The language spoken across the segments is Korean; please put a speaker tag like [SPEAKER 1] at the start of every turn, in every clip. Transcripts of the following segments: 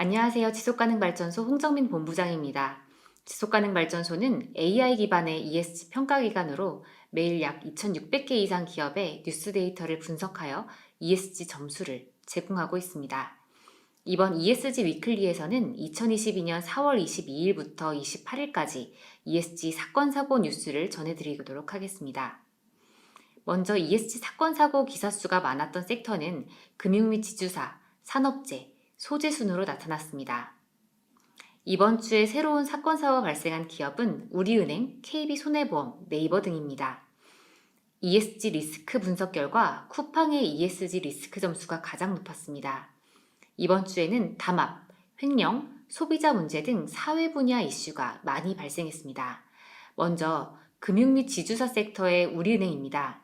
[SPEAKER 1] 안녕하세요. 지속가능 발전소 홍정민 본부장입니다. 지속가능 발전소는 AI 기반의 ESG 평가 기관으로 매일 약 2,600개 이상 기업의 뉴스 데이터를 분석하여 ESG 점수를 제공하고 있습니다. 이번 ESG 위클리에서는 2022년 4월 22일부터 28일까지 ESG 사건 사고 뉴스를 전해드리도록 하겠습니다. 먼저 ESG 사건 사고 기사 수가 많았던 섹터는 금융 및 지주사, 산업재, 소재 순으로 나타났습니다. 이번 주에 새로운 사건 사고가 발생한 기업은 우리은행, KB손해보험, 네이버 등입니다. ESG 리스크 분석 결과 쿠팡의 ESG 리스크 점수가 가장 높았습니다. 이번 주에는 담합, 횡령, 소비자 문제 등 사회 분야 이슈가 많이 발생했습니다. 먼저 금융 및 지주사 섹터의 우리은행입니다.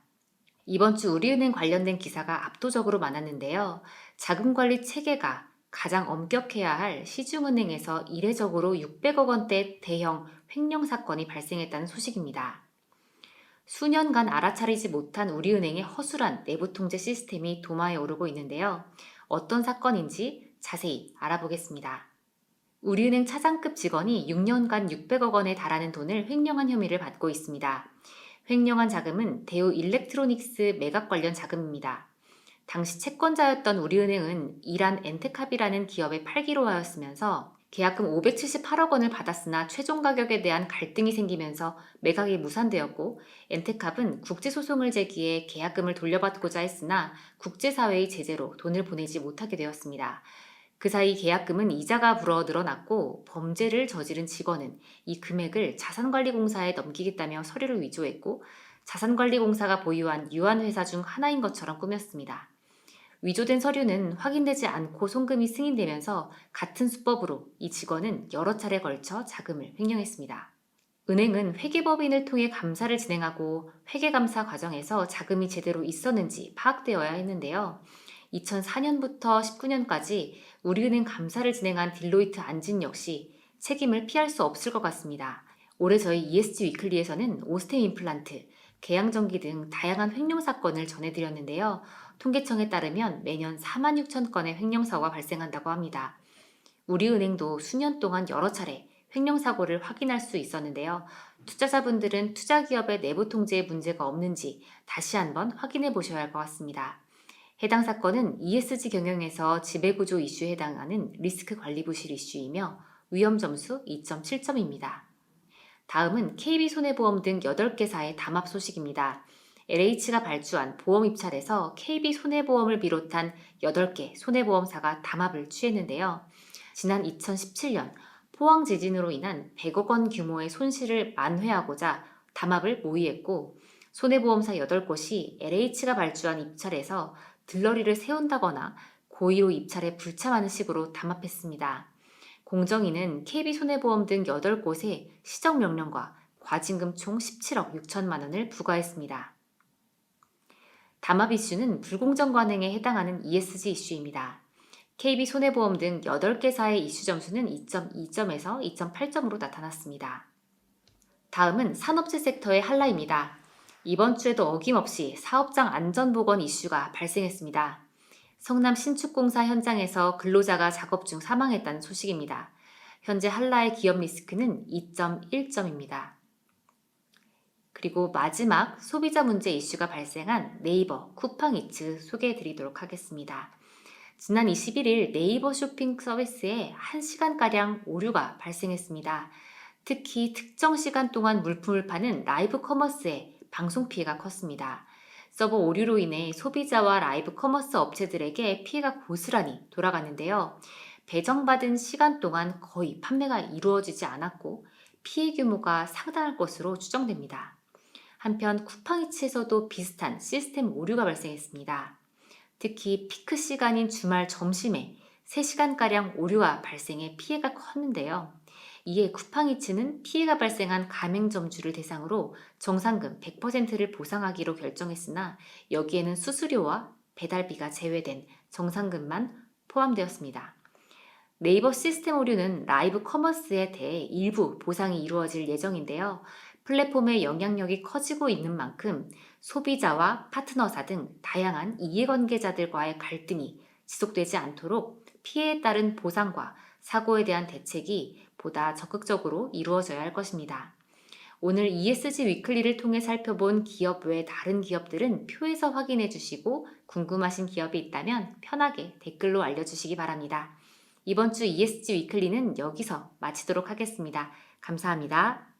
[SPEAKER 1] 이번 주 우리은행 관련된 기사가 압도적으로 많았는데요. 자금 관리 체계가 가장 엄격해야 할 시중은행에서 이례적으로 600억 원대 대형 횡령 사건이 발생했다는 소식입니다. 수년간 알아차리지 못한 우리은행의 허술한 내부 통제 시스템이 도마에 오르고 있는데요. 어떤 사건인지 자세히 알아보겠습니다. 우리은행 차장급 직원이 6년간 600억 원에 달하는 돈을 횡령한 혐의를 받고 있습니다. 횡령한 자금은 대우 일렉트로닉스 매각 관련 자금입니다. 당시 채권자였던 우리은행은 이란 엔테캅이라는 기업에 팔기로 하였으면서 계약금 578억 원을 받았으나 최종 가격에 대한 갈등이 생기면서 매각이 무산되었고 엔테캅은 국제소송을 제기해 계약금을 돌려받고자 했으나 국제사회의 제재로 돈을 보내지 못하게 되었습니다. 그 사이 계약금은 이자가 불어 늘어났고 범죄를 저지른 직원은 이 금액을 자산관리공사에 넘기겠다며 서류를 위조했고 자산관리공사가 보유한 유한회사 중 하나인 것처럼 꾸몄습니다. 위조된 서류는 확인되지 않고 송금이 승인되면서 같은 수법으로 이 직원은 여러 차례 걸쳐 자금을 횡령했습니다. 은행은 회계법인을 통해 감사를 진행하고 회계감사 과정에서 자금이 제대로 있었는지 파악되어야 했는데요. 2004년부터 19년까지 우리은행 감사를 진행한 딜로이트 안진 역시 책임을 피할 수 없을 것 같습니다. 올해 저희 ESG 위클리에서는 오스템 임플란트, 개양전기 등 다양한 횡령 사건을 전해드렸는데요. 통계청에 따르면 매년 4만 6천 건의 횡령 사고가 발생한다고 합니다. 우리은행도 수년 동안 여러 차례 횡령 사고를 확인할 수 있었는데요. 투자자분들은 투자 기업의 내부 통제에 문제가 없는지 다시 한번 확인해 보셔야 할 것 같습니다. 해당 사건은 ESG 경영에서 지배구조 이슈에 해당하는 리스크 관리 부실 이슈이며 위험 점수 2.7점입니다. 다음은 KB손해보험 등 8개사의 담합 소식입니다. LH가 발주한 보험 입찰에서 KB손해보험을 비롯한 8개 손해보험사가 담합을 취했는데요. 지난 2017년 포항 지진으로 인한 100억 원 규모의 손실을 만회하고자 담합을 모의했고 손해보험사 8곳이 LH가 발주한 입찰에서 들러리를 세운다거나 고의로 입찰에 불참하는 식으로 담합했습니다. 공정위는 KB손해보험 등 8곳에 시정명령과 과징금 총 17억 6천만 원을 부과했습니다. 담합 이슈는 불공정 관행에 해당하는 ESG 이슈입니다. KB손해보험 등 8개사의 이슈 점수는 2.2점에서 2.8점으로 나타났습니다. 다음은 산업재 섹터의 한라입니다. 이번 주에도 어김없이 사업장 안전보건 이슈가 발생했습니다. 성남 신축공사 현장에서 근로자가 작업 중 사망했다는 소식입니다. 현재 한라의 기업 리스크는 2.1점입니다. 그리고 마지막 소비자 문제 이슈가 발생한 네이버 쿠팡이츠 소개해 드리도록 하겠습니다. 지난 21일 네이버 쇼핑 서비스에 1시간가량 오류가 발생했습니다. 특히 특정 시간 동안 물품을 파는 라이브 커머스에 방송 피해가 컸습니다. 서버 오류로 인해 소비자와 라이브 커머스 업체들에게 피해가 고스란히 돌아갔는데요. 배정받은 시간 동안 거의 판매가 이루어지지 않았고 피해 규모가 상당할 것으로 추정됩니다. 한편 쿠팡이츠에서도 비슷한 시스템 오류가 발생했습니다. 특히 피크 시간인 주말 점심에 3시간가량 오류가 발생해 피해가 컸는데요. 이에 쿠팡이츠는 피해가 발생한 가맹점주를 대상으로 정상금 100%를 보상하기로 결정했으나 여기에는 수수료와 배달비가 제외된 정상금만 포함되었습니다. 네이버 시스템 오류는 라이브 커머스에 대해 일부 보상이 이루어질 예정인데요. 플랫폼의 영향력이 커지고 있는 만큼 소비자와 파트너사 등 다양한 이해관계자들과의 갈등이 지속되지 않도록 피해에 따른 보상과 사고에 대한 대책이 보다 적극적으로 이루어져야 할 것입니다. 오늘 ESG 위클리를 통해 살펴본 기업 외 다른 기업들은 표에서 확인해 주시고 궁금하신 기업이 있다면 편하게 댓글로 알려주시기 바랍니다. 이번 주 ESG 위클리는 여기서 마치도록 하겠습니다. 감사합니다.